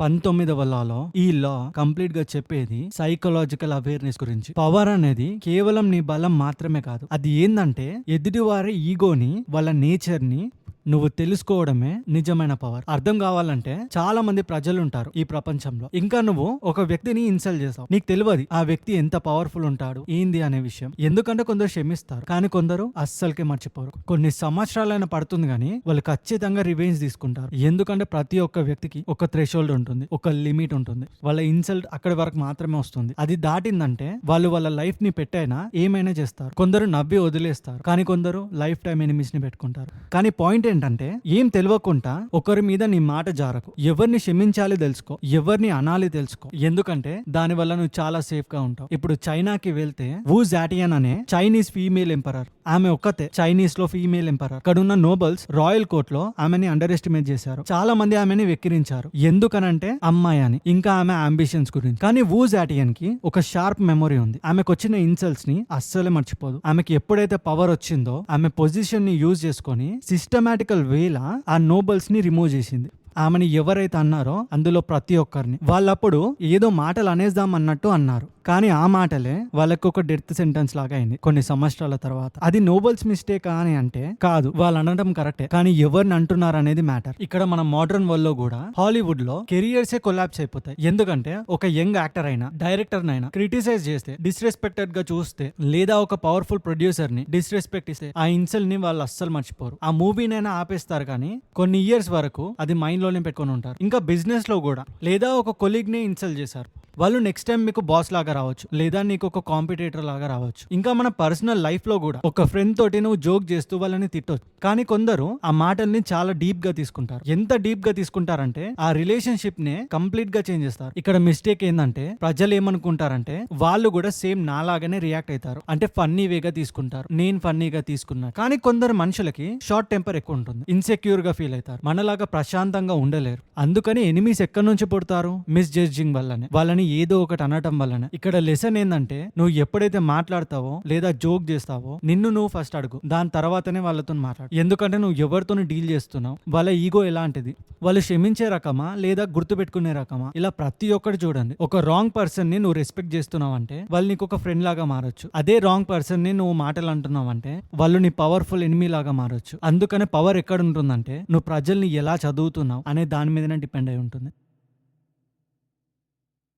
పంతొమ్మిదవ లాలో ఈ లా కంప్లీట్గా చెప్పేది సైకలాజికల్ అవేర్నెస్ గురించి. పవర్ అనేది కేవలం నీ బలం మాత్రమే కాదు. అది ఏందంటే ఎదుటివారి ఈగోని వాళ్ళ నేచర్ని నువ్వు తెలుసుకోవడమే నిజమైన పవర్ అర్థం కావాలంటే చాలా మంది ప్రజలు ఉంటారు ఈ ప్రపంచంలో. ఇంకా నువ్వు ఒక వ్యక్తిని ఇన్సల్ట్ చేస్తావు. నీకు తెలియదు ఆ వ్యక్తి ఎంత పవర్ఫుల్ ఉంటాడు ఏంది అనే విషయం. ఎందుకంటే కొందరు క్షమిస్తారు కానీ కొందరు అస్సలకి మర్చిపోరు. కొన్ని సంవత్సరాలైనా పడుతుంది కానీ వాళ్ళు ఖచ్చితంగా రివెంజ్ తీసుకుంటారు. ఎందుకంటే ప్రతి ఒక్క వ్యక్తికి ఒక థ్రెషోల్డ్ ఉంటుంది ఒక లిమిట్ ఉంటుంది. వాళ్ళ ఇన్సల్ట్ అక్కడి వరకు మాత్రమే వస్తుంది. అది దాటిందంటే వాళ్ళు వాళ్ళ లైఫ్ని పెట్టైనా ఏమైనా చేస్తారు. కొందరు నవ్వి వదిలేస్తారు కానీ కొందరు లైఫ్ టైం ఎనిమిస్ని పెట్టుకుంటారు. కానీ పాయింట్ ఏంటంటే ఏం తెలియకుండా ఒకరి మీద నీ మాట జారకు. ఎవరిని క్షమించాలి తెలుసుకో ఎవరిని అనాలి తెలుసుకో. ఎందుకంటే దాని వల్ల నువ్వు చాలా సేఫ్గా ఉంటావు. ఇప్పుడు చైనాకి వెళ్తే వూ జాటియన్ అనే చైనీస్ ఫీమేల్ ఎంపరర్. ఆమె ఒక్కతే చైనీస్లో ఫీమేల్ ఎంపరర్. అక్కడ ఉన్న నోబల్స్ రాయల్ కోర్ట్లో ఆమెని అండర్ ఎస్టిమేట్ చేశారు. చాలా మంది ఆమెని వెక్కిరించారు. ఎందుకనంటే అమ్మాయి అని. ఇంకా ఆమె అంబిషన్స్ గురించి. కానీ వూ జాటియన్కి ఒక షార్ప్ మెమొరీ ఉంది. ఆమెకు వచ్చిన ఇన్సల్ట్స్ని అస్సలే మర్చిపోదు. ఆమెకి ఎప్పుడైతే పవర్ వచ్చిందో ఆమె పొజిషన్ని యూజ్ చేసుకొని పొలిటికల్ వేలా ఆ నోబల్స్ని రిమూవ్ చేసింది. ఆమెని ఎవరైతే అన్నారో అందులో ప్రతి ఒక్కరిని. వాళ్ళప్పుడు ఏదో మాటలు అనేద్దాం అన్నట్టు అన్నారు. కానీ ఆ మాటలే వాళ్ళకు ఒక డెత్ సెంటెన్స్ లాగా అయింది కొన్ని సంవత్సరాల తర్వాత. అది నోబల్స్ మిస్టేక్ అని అంటే కాదు వాళ్ళు అనడం కరెక్టే. కానీ ఎవరిని అంటున్నారు అనేది మ్యాటర్ ఇక్కడ మన మోడర్న్ వరల్డ్లో కూడా హాలీవుడ్లో కెరియర్స్ ఏ కొలాప్స్ అయిపోతాయి. ఎందుకంటే ఒక యంగ్ యాక్టర్ అయినా డైరెక్టర్ అయినా క్రిటిసైజ్ చేస్తే డిస్రెస్పెక్టెడ్గా చూస్తే లేదా ఒక పవర్ఫుల్ ప్రొడ్యూసర్ని డిస్రెస్పెక్ట్ ఇస్తే ఆ ఇన్సల్ని వాళ్ళు అస్సలు మర్చిపోరు. ఆ మూవీనైనా ఆపేస్తారు కానీ కొన్ని ఇయర్స్ వరకు అది మైండ్ లోనే పెట్టుకొని ఉంటారు. ఇంకా బిజినెస్లో కూడా. లేదా ఒక కొలీగ్ని ఇన్సల్ట్ చేశారు. వాళ్ళు నెక్స్ట్ టైం మీకు బాస్ లాగా రావచ్చు లేదా నీకు ఒక కాంపిటేటర్ లాగా రావచ్చు. ఇంకా మన పర్సనల్ లైఫ్లో కూడా ఒక ఫ్రెండ్ తోటి నువ్వు జోక్ చేస్తూ వాళ్ళని తిట్టొచ్చు. కానీ కొందరు ఆ మాటల్ని చాలా డీప్గా తీసుకుంటారు. ఎంత డీప్గా తీసుకుంటారంటే ఆ రిలేషన్షిప్ నే కంప్లీట్గా చేంజ్ చేస్తారు. ఇక్కడ మిస్టేక్ ఏంటంటే ప్రజలు ఏమనుకుంటారంటే వాళ్ళు కూడా సేమ్ నాలాగానే రియాక్ట్ అవుతారు. అంటే ఫన్నీ వేగా తీసుకుంటారు. నేను ఫన్నీగా తీసుకున్నా. కానీ కొందరు మనుషులకి షార్ట్ టెంపర్ ఎక్కువ ఉంటుంది. ఇన్సెక్యూర్గా ఫీల్ అవుతారు. మనలాగా ప్రశాంతంగా ఉండలేరు. అందుకని ఎనిమిస్ ఎక్కడి నుంచి పుడతారు? మిస్ జడ్జింగ్ వల్లనే. వాళ్ళని ఏదో ఒకటి అనటం వలన ఇక్కడ లెసన్ ఏంటంటే నువ్వు ఎప్పుడైతే మాట్లాడతావో లేదా జోక్ చేస్తావో నిన్ను నువ్వు ఫస్ట్ అడుగు దాని తర్వాతనే వాళ్ళతో మాట్లాడు. ఎందుకంటే నువ్వు ఎవరితో డీల్ చేస్తున్నావు వాళ్ళ ఈగో ఎలాంటిది? వాళ్ళు క్షమించే రకమా లేదా గుర్తుపెట్టుకునే రకమా? ఇలా ప్రతి ఒక్కటి చూడండి. ఒక రాంగ్ పర్సన్ని నువ్వు రెస్పెక్ట్ చేస్తున్నావు అంటే వాళ్ళు నీకు ఒక ఫ్రెండ్ లాగా మారొచ్చు. అదే రాంగ్ పర్సన్ని నువ్వు మాటలు అంటున్నావు అంటే వాళ్ళు నీ పవర్ఫుల్ ఎనిమీ లాగా మారొచ్చు. అందుకనే పవర్ ఎక్కడ ఉంటుందంటే నువ్వు ప్రజల్ని ఎలా చదువుతున్నావు అనే దాని మీదనే డిపెండ్ అయి ఉంటుంది.